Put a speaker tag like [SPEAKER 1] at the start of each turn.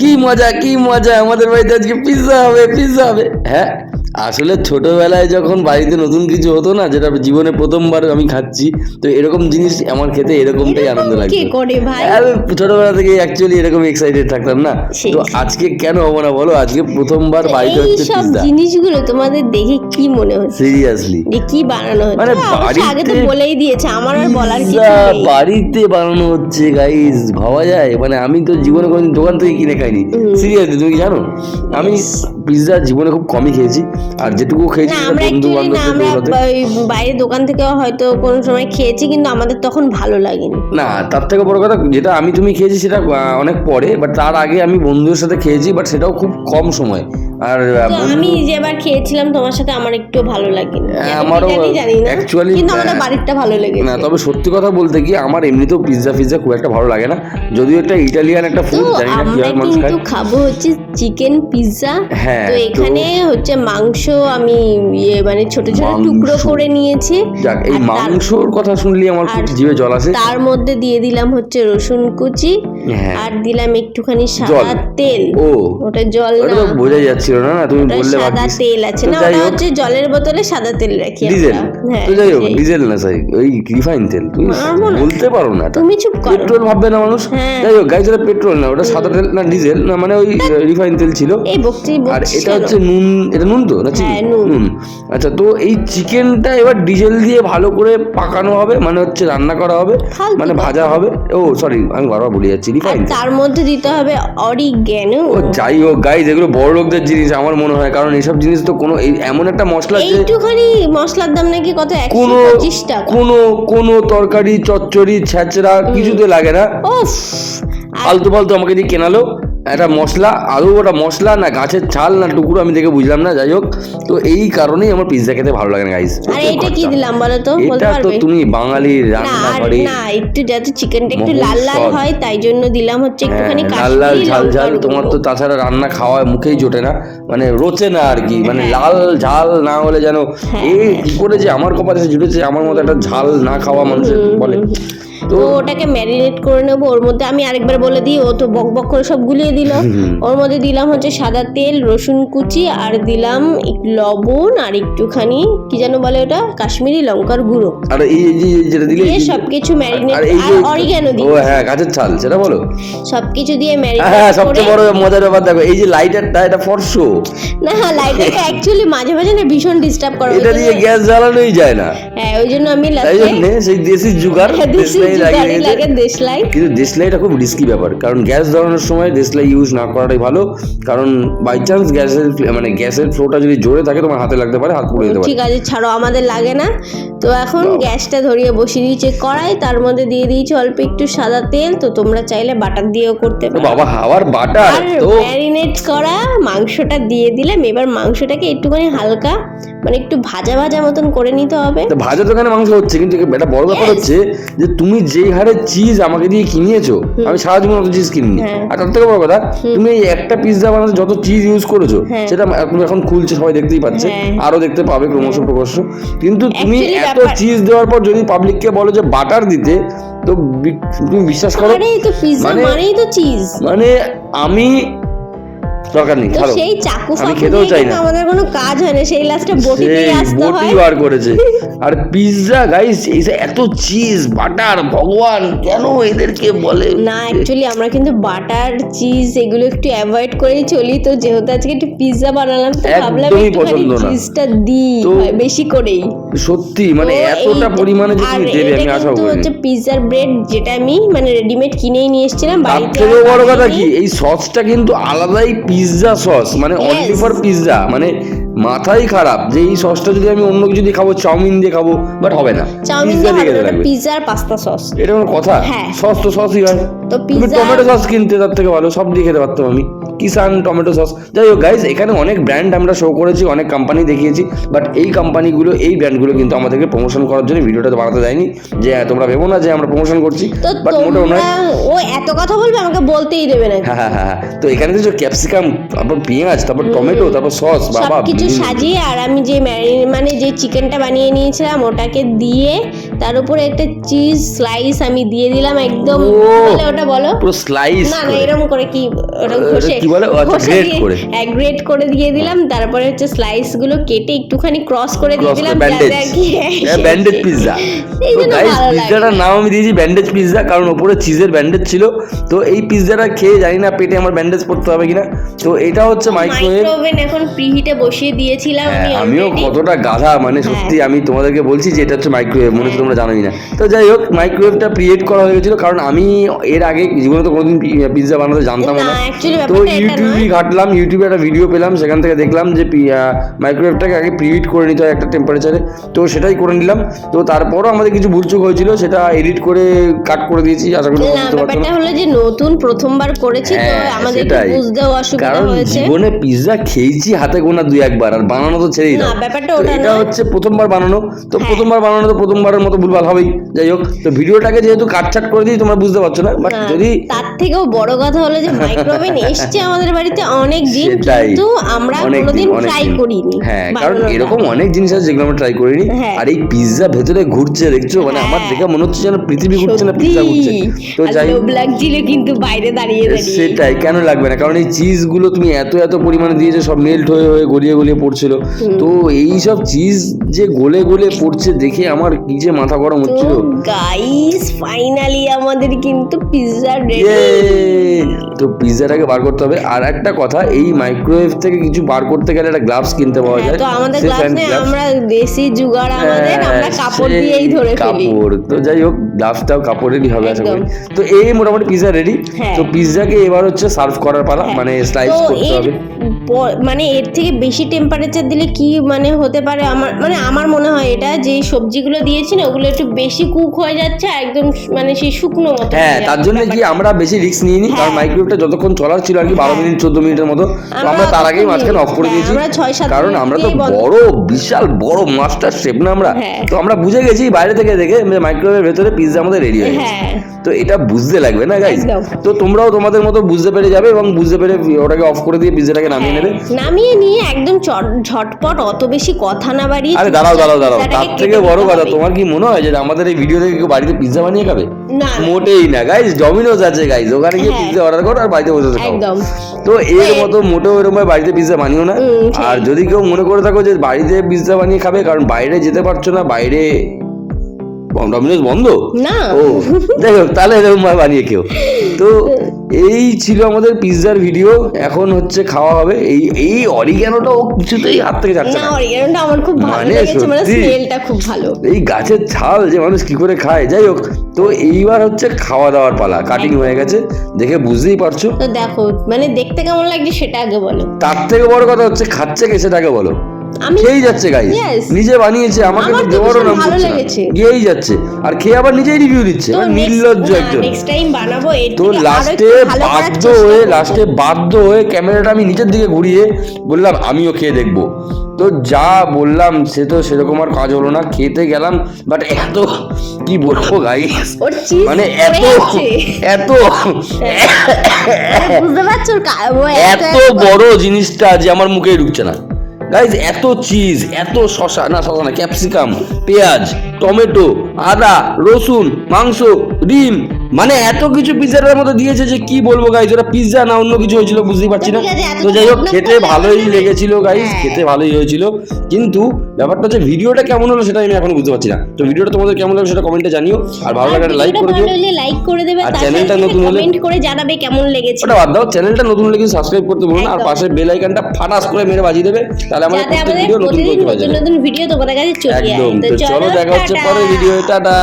[SPEAKER 1] কি মজা কি মজা আমাদের বাড়িতে আজকে পিৎজা হবে পিৎজা হবে হ্যাঁ আসলে ছোটবেলায় যখন বাড়িতে নতুন কিছু হতো না যেটা জীবনে প্রথমবার আমি খাচ্ছি তো এরকম জিনিস আমার খেতে এরকমটাই আনন্দ
[SPEAKER 2] এরকম কে করে ভাই?
[SPEAKER 1] আমি ছোটবেলা থেকে অ্যাকচুয়ালি এরকম এক্সাইটেড থাকতাম না। তো আজকে কেন হব না বলো? আজকে প্রথমবার বাড়িতে হচ্ছে
[SPEAKER 2] সব জিনিসগুলো তোমাদের দেখে কি মনে হচ্ছে?
[SPEAKER 1] সিরিয়াসলি
[SPEAKER 2] যে কি বানানো হচ্ছে?
[SPEAKER 1] মানে
[SPEAKER 2] আগে তো বলেই দিয়েছে আমার আর বলার কিছু নেই।
[SPEAKER 1] বাড়িতে বানানো হচ্ছে গাইস ভাবা যায়? মানে আমি তো জীবনে কোনোদিন দোকান থেকে কিনে খাইনি। সিরিয়াসলি তুমি কি জানো? আমি পিৎজা জীবনে খুব কমই খেয়েছি। আর যেটুকু খেয়েছি
[SPEAKER 2] বাইরের
[SPEAKER 1] বন্ধু বান্ধবদের
[SPEAKER 2] বাইরে দোকান থেকে হয়তো কোনো সময় খেয়েছি কিন্তু আমাদের তখন ভালো লাগেনি।
[SPEAKER 1] না তার থেকে বড় কথা যেটা আমি তুমি খেয়েছি সেটা অনেক পরে বাট তার আগে আমি বন্ধুদের সাথে খেয়েছি বাট সেটাও খুব কম সময়। আর
[SPEAKER 2] আমি যেবার খেয়েছিলাম তোমার সাথে আমার একটু ভালো লাগেনি।
[SPEAKER 1] হ্যাঁ, আমারও
[SPEAKER 2] কি না কিন্তু আমাদের
[SPEAKER 1] আহ,
[SPEAKER 2] বাড়িরটা ভালো
[SPEAKER 1] না তবে সত্যি কথা বলতে কি আমার এমনিতেও পিৎজা ফিৎজা খুব একটা ভালো লাগে না। যদিও একটা ইটালিয়ান একটা ফুড জানি না কীভাবে মানুষ খায়।
[SPEAKER 2] কিন্তু খাব হচ্ছে চিকেন পিৎজা
[SPEAKER 1] হ্যাঁ,
[SPEAKER 2] তো এখানে হচ্ছে মাংস আমি ইয়ে মানে ছোট ছোট টুকরো করে নিয়েছি।
[SPEAKER 1] এই মাংসর কথা শুনলে আমার খুব জিভে জল আসে।
[SPEAKER 2] তার মধ্যে দিয়ে দিলাম হচ্ছে রসুন কুচি।
[SPEAKER 1] হ্যাঁ
[SPEAKER 2] আর দিলাম একটুখানি সাদা তেল।
[SPEAKER 1] ও।
[SPEAKER 2] ওটা জল না।
[SPEAKER 1] তো বোঝাই যাচ্ছিল না না তুমি বললে
[SPEAKER 2] সাদা তেল আছে না ওটা হচ্ছে জলের বোতলে সাদা তেল রাখি
[SPEAKER 1] ডিজেল।
[SPEAKER 2] হ্যাঁ
[SPEAKER 1] তো যাই হোক ডিজেল। না সাই ওই রিফাইন তেল তুমি বলতে পারো না
[SPEAKER 2] তুমি চুপ করো।
[SPEAKER 1] পেট্রোল ভাববে না মানুষ?
[SPEAKER 2] হ্যাঁ।
[SPEAKER 1] যাই হোক গাইজ ওটা পেট্রোল না ওটা সাদা তেল না ডিজেল না মানে ওই রিফাইন তেল ছিল।
[SPEAKER 2] এই বকছি
[SPEAKER 1] আর এটা হচ্ছে নুন এটা নুন তো না চিনি?
[SPEAKER 2] হ্যাঁ, নুন।
[SPEAKER 1] নুন। আচ্ছা তো এই চিকেনটা এবার ডিজেল দিয়ে ভালো করে পাকানো হবে মানে হচ্ছে রান্না করা হবে মানে ভাজা হবে। ও সরি আমি বারবার বলে যাচ্ছি
[SPEAKER 2] আর তার মধ্যে দিতে হবে অরিগ্যানো।
[SPEAKER 1] ও যাই হোক গাইজ এগুলো বড় লোকদের জিনিস আমার মনে হয় কারণ এইসব জিনিস তো কোনো এমন একটা মশলা যে
[SPEAKER 2] এইটুখানি মশলার দাম নাকি কত?
[SPEAKER 1] কোনো কোনো কোনো তরকারি চচ্চড়ি ছ্যাঁচড়া কিছুতে লাগে না। ফালতু ফালতু আমাকে দিয়ে কেনালো। একটা মশলা আলু ওটা মশলা না গাছের ছাল না টুকরো আমি দেখে বুঝলাম না যাই হোক। তো এই কারণেই আমার পিৎজা খেতে ভালো লাগে না গাইস
[SPEAKER 2] আর এইটা কি দিলাম বলো তো?
[SPEAKER 1] এটা তো তুমি বাঙালির
[SPEAKER 2] না
[SPEAKER 1] রান্না করে
[SPEAKER 2] না একটু যাতে চিকেনটা একটু লাল লাল হয় তাই জন্য দিলাম হচ্ছে একটুখানি
[SPEAKER 1] লাল লাল ঝাল ঝাল তোমার তো তাছাড়া রান্না খাওয়া মুখেই জোটে না মানে রোচে না আর কি মানে
[SPEAKER 2] হ্যাঁ।
[SPEAKER 1] লাল ঝাল না হলে যেন
[SPEAKER 2] হ্যাঁ,
[SPEAKER 1] এ কি করে যে আমার কপালে জুটেছে আমার মতো একটা ঝাল না খাওয়া মানুষের বলে।
[SPEAKER 2] তো ওটাকে ম্যারিনেট করে নেব। ওর মধ্যে আমি আরেকবার বলে দিই ও তো বক বক করে সব গুলিয়ে দিল। ওর মধ্যে দিলাম হচ্ছে সাদা তেল রসুন কুচি আর দিলাম লবণ আর একটুখানি কি যেন বলে ওটা? কাশ্মীরি লঙ্কার গুঁড়ো।
[SPEAKER 1] আর এই যেটা দিলে
[SPEAKER 2] দিয়ে সবকিছু ম্যারিনেট
[SPEAKER 1] আর
[SPEAKER 2] অরিগ্যানো দিই
[SPEAKER 1] ও হ্যাঁ গাছের ছাল সেটা বলো।
[SPEAKER 2] সবকিছু দিয়ে
[SPEAKER 1] হ্যাঁ
[SPEAKER 2] ম্যারিনেট
[SPEAKER 1] হ্যাঁ সবচেয়ে বড় মজার ব্যাপার দেখো এই যে লাইটারটা এটা ফর্সো
[SPEAKER 2] না লাইটারটা অ্যাকচুয়ালি মাঝে মাঝে না ভীষণ ডিস্টার্ব করে
[SPEAKER 1] এটা দিয়ে গ্যাস জ্বালানোই যায় না।
[SPEAKER 2] হ্যাঁ ওই জন্য আমি লাস্টে
[SPEAKER 1] সেই দেশি জুগার দেশলাই লাগিয়ে রেখেছে। কিন্তু দেশলাইটা খুব রিস্কি ব্যাপার। কারণ গ্যাস জ্বালানোর সময় দেশলাই ইউজ না করাটাই ভালো। কারণ বাই চান্স গ্যাসের মানে গ্যাসের ফ্লোটা যদি জোরে থাকে তোমার হাতে লাগতে পারে হাত পুড়ে যেতে পারে।
[SPEAKER 2] ঠিক আছে ছাড়ো আমাদের লাগে না। তো এখন গ্যাসটা ধরিয়ে বসিয়ে দিয়েছে কড়াই তার মধ্যে দিয়ে দিয়েছি অল্প একটু সাদা তেল। তো তোমরা চাইলে বাটার দিয়েও করতে পারো।
[SPEAKER 1] বাবা হাওয়ার বাটার? তো
[SPEAKER 2] ম্যারিনেট করা মাংসটা দিয়ে দিলাম। এবার মাংসটাকে একটুখানি হালকা মানে একটু ভাজা ভাজা মতন করে নিতে হবে।
[SPEAKER 1] তো ভাজা তো এখানে মাংস হচ্ছে কিন্তু একটা বড় ব্যাপার হচ্ছে যে তুমি যেই হারে চিজ আমাকে দিয়ে কিনিয়েছো আমি সারা জীবন অত চিজ কিনিনি।
[SPEAKER 2] হ্যাঁ।
[SPEAKER 1] আর তার থেকে বড় কথা তুমি এই একটা পিৎজা বানাতে যত চিজ ইউজ করেছ
[SPEAKER 2] হ্যাঁ।
[SPEAKER 1] সেটা তুমি এখন খুলছে সবাই দেখতেই পাচ্ছে
[SPEAKER 2] হ্যাঁ।
[SPEAKER 1] আরও দেখতে পাবে ক্রমশ প্রকাশ্য কিন্তু তুমি এত চিজ দেওয়ার পর যদি পাবলিককে বলো যে বাটার দিতে তো তুমি বিশ্বাস করো
[SPEAKER 2] তো পিৎজা
[SPEAKER 1] মানে-
[SPEAKER 2] মানেই তো চিজ
[SPEAKER 1] মানে আমি দরকার নেই ছাড়ো।
[SPEAKER 2] সেই চাকু
[SPEAKER 1] আমি খেতেও চাই না।
[SPEAKER 2] আমাদের কোনো কাজ হয় না সেই লাস্টে বটি দিয়ে আসতে
[SPEAKER 1] বটি
[SPEAKER 2] হয়।
[SPEAKER 1] বার করেছে। আর পিৎজা গাইস এই এত চিজ বাটার ভগবান কেন এদেরকে বলে
[SPEAKER 2] না অ্যাকচুয়ালি আমরা কিন্তু বাটার চিজ এগুলো একটু অ্যাভয়েড করেই চলি। তো যেহেতু আজকে একটু পিৎজা বানালাম তো ভাবলাম একটুখানি। চিজটা দিই বেশি করেই।
[SPEAKER 1] সত্যি মানে এতটা পরিমাণে যে তুমি দেবে আমি আশা করিনি।
[SPEAKER 2] হচ্ছে পিৎজার ব্রেড যেটা আমি মানে রেডিমেড কিনেই নিয়ে এসেছিলাম বাড়িতে
[SPEAKER 1] বড় কথা কি এই সসটা কিন্তু আলাদাই পিৎজা সস মানে অনলি. ফর পিৎজা মানে মাথাই খারাপ যে এই সসটা যদি আমি অন্য কিছু দিয়ে খাব চাউমিন দিয়ে খাব বাট হবে না।
[SPEAKER 2] চাউমিন
[SPEAKER 1] দিয়ে খেতে
[SPEAKER 2] দিয়ে
[SPEAKER 1] লাগবে।
[SPEAKER 2] পিৎজা আর পাস্তা সস
[SPEAKER 1] এটা কোনো কথা?
[SPEAKER 2] হ্যাঁ।
[SPEAKER 1] সস তো সসই হয়।
[SPEAKER 2] তো পিৎজা
[SPEAKER 1] টমেটো সস কিনতে তার থেকে ভালো সব দিয়ে খেতে পারতাম আমি। কিষান টমেটো সস যাই হোক গাইজ এখানে অনেক ব্র্যান্ড আমরা শো করেছি অনেক কোম্পানি দেখিয়েছি বাট এই কোম্পানিগুলো এই ব্র্যান্ডগুলো কিন্তু আমাদেরকে প্রমোশন করার জন্য ভিডিওটা বানাতে দেয়নি। যে হ্যাঁ, তোমরা ভেবো না যে আমরা প্রমোশন করছি বাট মোটেও নয়।
[SPEAKER 2] ও এত কথা বলবে আমাকে বলতেই দেবে না।
[SPEAKER 1] হ্যাঁ হ্যাঁ হ্যাঁ তো এখানে তো ক্যাপসিকাম তারপর পেঁয়াজ তারপর টমেটো তারপর সস বাবা বিভিন্ন-
[SPEAKER 2] সাজিয়ে আর আমি যে ম্যারি মানে যে চিকেনটা বানিয়ে নিয়েছিলাম ওটাকে দিয়ে তার উপরে একটা চিজ স্লাইস আমি দিয়ে দিলাম একদম। ওটা বলো
[SPEAKER 1] পুরো স্লাইস
[SPEAKER 2] না না এরকম করে কি ঘষে
[SPEAKER 1] কি বলে? ও আচ্ছা,
[SPEAKER 2] ঘষে দিয়ে-
[SPEAKER 1] করে।
[SPEAKER 2] হ্যাঁ গ্রেট করে দিয়ে দিলাম তারপরে হচ্ছে স্লাইসগুলো কেটে একটুখানি ক্রস করে দিয়ে দিলাম
[SPEAKER 1] ব্যান্ডেজ
[SPEAKER 2] যাতে আর কি
[SPEAKER 1] ব্যান্ডেজ পিৎজা
[SPEAKER 2] এই জন্য
[SPEAKER 1] গাইস
[SPEAKER 2] ভালো
[SPEAKER 1] পিৎজাটার নাম আমি দিয়েছি ব্যান্ডেজ পিৎজা কারণ ওপরে চিজের ব্যান্ডেজ ছিল। তো এই পিৎজাটা খেয়ে জানি না পেটে আমার ব্যান্ডেজ পড়তে হবে কিনা। তো এটা হচ্ছে মাইক্রোওয়েভ
[SPEAKER 2] এখন প্রিহিটে বসিয়ে দিয়েছিলাম
[SPEAKER 1] হ্যাঁ, আমিও কতটা গাধা মানে সত্যি আমি তোমাদেরকে বলছি যে এটা হচ্ছে মাইক্রোওয়েভ মনে হচ্ছে তোমরা জানোই না। তো যাই হোক মাইক্রোওয়েভটা ক্রিয়েট করা হয়েছিল কারণ আমি এর আগে জীবনে তো কোনোদিন পিৎজা বানাতে জানতাম
[SPEAKER 2] না অ্যাকচুয়ালি
[SPEAKER 1] তো ইউটিউবে ঘাটলাম ইউটিউবে একটা ভিডিও পেলাম সেখান থেকে দেখলাম যে মাইক্রোওয়েভটাকে আগে প্রিহিট করে নিতে হয় একটা টেম্পারেচারে তো সেটাই করে নিলাম। তো তারপরও আমাদের কিছু ভুলচুক হয়েছিল সেটা এডিট করে কাট করে দিয়েছি আশা করি
[SPEAKER 2] ব্যাপারটা হলো যে নতুন প্রথমবার করেছি তো
[SPEAKER 1] হ্যাঁ,
[SPEAKER 2] আমাদের বুঝতেও অসুবিধা
[SPEAKER 1] কারণ
[SPEAKER 2] হয়েছে।
[SPEAKER 1] জীবনে পিৎজা খেয়েছি হাতে গোনা দুই একবার আর বানানো তো ছেড়েই
[SPEAKER 2] না,
[SPEAKER 1] দাও।
[SPEAKER 2] ব্যাপারটা ওটা
[SPEAKER 1] এটা হচ্ছে প্রথমবার বানানো। তো
[SPEAKER 2] হ্যাঁ।
[SPEAKER 1] প্রথমবার বানানো তো প্রথমবারের মতো ভুলভাল হবেই। যাই হোক তো ভিডিওটাকে যেহেতু কাটছাট করে দিই তোমরা বুঝতে পারছ না বাট যদি
[SPEAKER 2] তার থেকেও বড় কথা হলো যে এসছে আমাদের বাড়িতে অনেক দিন কিন্তু আমরা কোনোদিন ট্রাই করিনি।
[SPEAKER 1] হ্যাঁ কারণ এরকম অনেক জিনিস আছে যেগুলো আমরা ট্রাই করিনি।
[SPEAKER 2] হ্যাঁ।
[SPEAKER 1] আর এই পিৎজা ভেতরে ঘুরছে দেখছ? মানে আমার
[SPEAKER 2] হ্যাঁ।
[SPEAKER 1] দেখে মনে হচ্ছে যেন পৃথিবী ঘুরছে না পিৎজা ঘুরছে। তো যাই
[SPEAKER 2] লাগছিল কিন্তু বাইরে দাঁড়িয়ে দাঁড়িয়ে।
[SPEAKER 1] সেটাই কেন লাগবে না? কারণ এই চিজগুলো তুমি এত এত পরিমাণে দিয়েছ সব মেল্ট হয়ে হয়ে গলিয়ে গলিয়ে পড়ছিল। তো এই সব চিজ যে গলে গলে পড়ছে দেখে আমার কি যে মাথা গরম হচ্ছিল।
[SPEAKER 2] গাইস ফাইনালি আমাদের কিন্তু পিৎজা রেডি!
[SPEAKER 1] তো পিৎজাটাকে বার করতে হবে। আর একটা কথা এই মাইক্রোওয়েভ থেকে কিছু বার করতে গেলে একটা গ্লাভস কিনতে পাওয়া যায়।
[SPEAKER 2] তো আমাদের
[SPEAKER 1] and
[SPEAKER 2] নেই আমরা দেশি জুগাড় আমাদের আমরা
[SPEAKER 1] হ্যাঁ,
[SPEAKER 2] কাপড় দিয়েই ধরে ফেলি।
[SPEAKER 1] কাপড়। তো যাই হোক গ্লাভসটাও কাপড়েরই হবে আশা করি। তো এই মোটামুটি পিৎজা রেডি
[SPEAKER 2] হ্যাঁ।
[SPEAKER 1] তো পিৎজাকে এবার হচ্ছে সার্ভ করার পালা
[SPEAKER 2] হ্যাঁ।
[SPEAKER 1] মানে স্লাইস করতে
[SPEAKER 2] এর
[SPEAKER 1] হবে।
[SPEAKER 2] মানে এর থেকে বেশি টেম্পারেচার দিলে কি মানে হতে পারে? আমার মানে আমার মনে হয় এটা যে সবজিগুলো দিয়েছি না ওগুলো একটু বেশি কুক হয়ে যাচ্ছে একদম মানে সেই শুকনো মতো
[SPEAKER 1] হ্যাঁ তার জন্য কি আমরা বেশি রিস্ক নিইনি কারণ
[SPEAKER 2] হ্যাঁ।
[SPEAKER 1] মাইক্রোওয়েভটা যতক্ষণ চলার ছিল আর কি বারো
[SPEAKER 2] হ্যাঁ।
[SPEAKER 1] মিনিট চোদ্দ মিনিটের মতো। তো
[SPEAKER 2] আমরা
[SPEAKER 1] তার আগেই মাঝখানে অফ করে
[SPEAKER 2] হ্যাঁ,
[SPEAKER 1] দিয়েছি। কারণ আমরা তো বড় বিশাল বড় মাস্টার শেফ না আমরা।
[SPEAKER 2] হ্যাঁ।
[SPEAKER 1] তো আমরা বুঝে গেছি বাইরে থেকে দেখে মাইক্রোওয়েভের ভেতরে পিৎজা আমাদের রেডি হয়ে গেছে। তো এটা বুঝতে লাগবে না গাইজ তো তোমরাও তোমাদের মতো বুঝতে পেরে যাবে এবং বুঝতে পেরে ওটাকে অফ করে দিয়ে পিৎজাটাকে নামিয়ে নেবে।
[SPEAKER 2] নামিয়ে নিয়ে একদম ঝটপট অত বেশি কথা না বাড়িয়ে
[SPEAKER 1] আরে দাঁড়াও দাঁড়াও দাঁড়াও। তার থেকে বড় কথা তোমার কি মনে হয় যে আমাদের এই ভিডিও থেকে কেউ বাড়িতে পিৎজা বানিয়ে খাবে?
[SPEAKER 2] না।
[SPEAKER 1] মোটেই না গাইজ ডমিনোজ আছে গাইজ ওখানে গিয়ে। পিৎজা অর্ডার করো আর বাড়িতে বসে
[SPEAKER 2] একদম।
[SPEAKER 1] তো এর মতো মোটেও এরকম বাড়িতে পিৎজা বানিও না। আর যদি কেউ মনে করে থাকো যে বাড়িতে পিৎজা বানিয়ে খাবে কারণ বাইরে যেতে পারছ না বাইরে ডমিনোজ বন্ধ?
[SPEAKER 2] না।
[SPEAKER 1] ও যাই হোক তাহলে এরকম বানিয়ে কেউ তো এই ছিল আমাদের পিৎজার ভিডিও এখন হচ্ছে খাওয়া হবে। এই এই অরিগ্যানোটা ও কিছুতেই হাত থেকে যাচ্ছে
[SPEAKER 2] না অরিগানোটা আমার খুব ভালো
[SPEAKER 1] মানে
[SPEAKER 2] লেগেছে মানে স্মেলটা খুব ভালো।
[SPEAKER 1] এই গাছের ছাল যে মানুষ কি করে খায় যাই হোক। তো এইবার হচ্ছে খাওয়া দাওয়ার পালা। কাটিং হয়ে গেছে। দেখে বুঝতেই পারছ।
[SPEAKER 2] তো দেখো মানে দেখতে কেমন লাগছে সেটা আগে বলো।
[SPEAKER 1] তার থেকে বড় কথা হচ্ছে খাচ্ছে কে সেটাকে বলো।
[SPEAKER 2] আমি
[SPEAKER 1] খেয়েই যাচ্ছে গাই
[SPEAKER 2] Yes.
[SPEAKER 1] নিজে বানিয়েছে আমাকে তো দেওয়ারও নাম
[SPEAKER 2] ভালো লেগেছে।
[SPEAKER 1] গিয়েই যাচ্ছে। আর খেয়ে আবার নিজেই রিভিউ দিচ্ছে। মানে নির্লজ্জ একজন।
[SPEAKER 2] নেক্সট টাইম বানাবো
[SPEAKER 1] তো লাস্টে বাধ্য হয়ে লাস্টে বাধ্য হয়ে ক্যামেরাটা আমি দিকে ঘুরিয়ে বললাম আমিও খেয়ে দেখব। তো যা বললাম সে তো সেরকম আর কাজ হলো না। খেতে গেলাম বাট এত কি বলব
[SPEAKER 2] গাই
[SPEAKER 1] মানে এত এত এত বড় জিনিসটা যে আমার মুখে ঢুকছে না। গাইজ এত চিজ এত শশা না শশা না ক্যাপসিকাম পেঁয়াজ, টমেটো, আদা, রসুন, মাংস, ডিম মানে এত কিছু পিৎজাটার মধ্যে দিয়েছে যে কি বলব গাইজ ওটা পিৎজা না অন্য কিছু হয়েছিল বুঝতেই পারছি না।
[SPEAKER 2] তো
[SPEAKER 1] যাই হোক খেতে ভালোই লেগেছিল গাইজ
[SPEAKER 2] হ্যাঁ।
[SPEAKER 1] খেতে ভালোই হয়েছিল। কিন্তু ব্যাপারটা হচ্ছে ভিডিওটা কেমন হলো সেটা আমি এখন বুঝতে পারছি না। তো ভিডিওটা তোমাদের কেমন লাগল সেটা কমেন্টে জানিও। আর ভালো লাগলে লাইক করে দিও।
[SPEAKER 2] লাইক করে দেবে
[SPEAKER 1] আর চ্যানেলটা নতুন হলে-
[SPEAKER 2] কমেন্ট করে জানাবে কেমন লেগেছে।
[SPEAKER 1] ওটা বাদ দাও চ্যানেলটা নতুন হলে কিন্তু সাবস্ক্রাইব করতে ভুলো না। আর পাশে বেল আইকনটা ফাটাস করে মেরে বাজিয়ে দেবে তাহলে আমাদের প্রত্যেক ভিডিও নতুন
[SPEAKER 2] নতুন ভিডিও তোমাদের কাছে চলে
[SPEAKER 1] একদম। তো চলো দেখা হচ্ছে। পরের ভিডিও টাটা।